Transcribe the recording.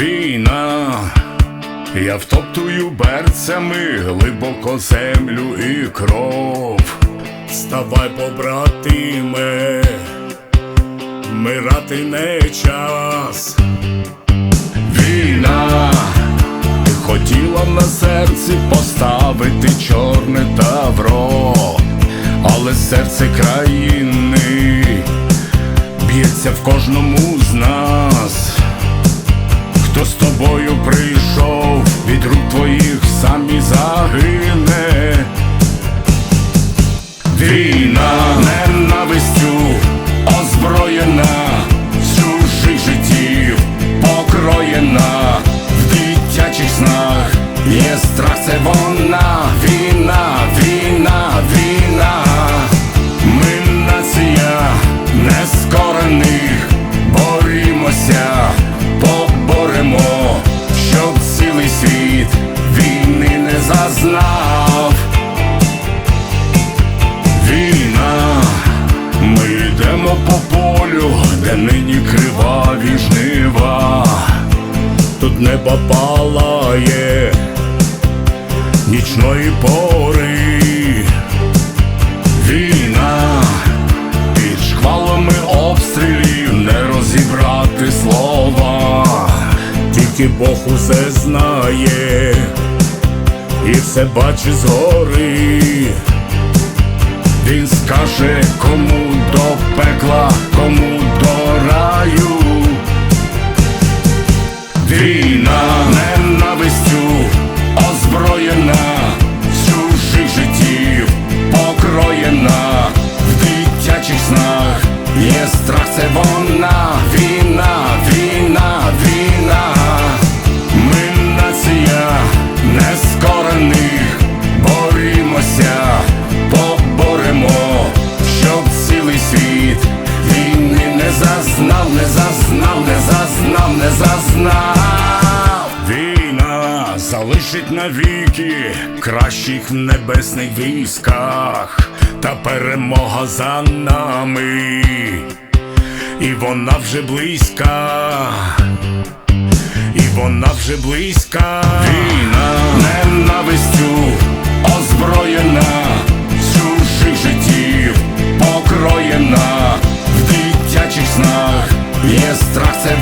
Війна, я втоптую берцями глибоко землю і кров. Ставай, побратиме, мирати не час. Війна, хотіла на серці поставити чорне тавро, але серце країни б'ється в кожному з нас. Тобою прийшов, від рук твоїх сам і загине. Війна ненавистю озброєна, з чужих життів покроєна, в дитячих снах є страх, це вона, не зазнав. Війна, ми йдемо по полю, де нині криваві жнива, тут небо палає нічної пори. Війна під шквалами обстрілів не розібрати слова, тільки Бог усе знає і все бачить згори. Він скаже, кому до пекла, кому не зазнав. Війна залишить навіки кращих в небесних військах, та перемога за нами, і вона вже близька. І вона вже близька Війна ненавистю снах є страх, це